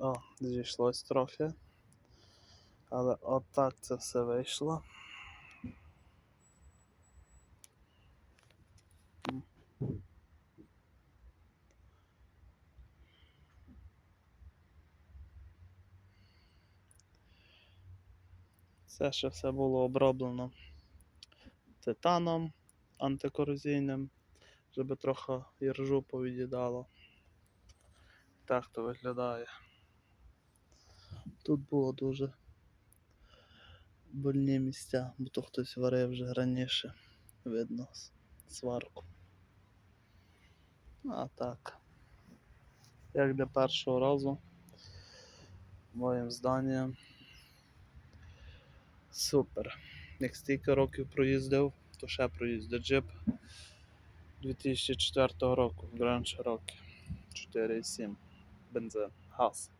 О, зійшлось трохи. Але отак це все вийшло. Це ще все було оброблено титаном антикорозійним, щоб трохи іржу повід'їдало. Так то виглядає. Тут було дуже больні місця, бо то хтось варив вже раніше. Видно сварку. А так. Як для першого разу моїм зданням. Супер. Як стільки років проїздив, то ще проїздив джип 2004 року Grand Cherokee 4.7 бензин, газ.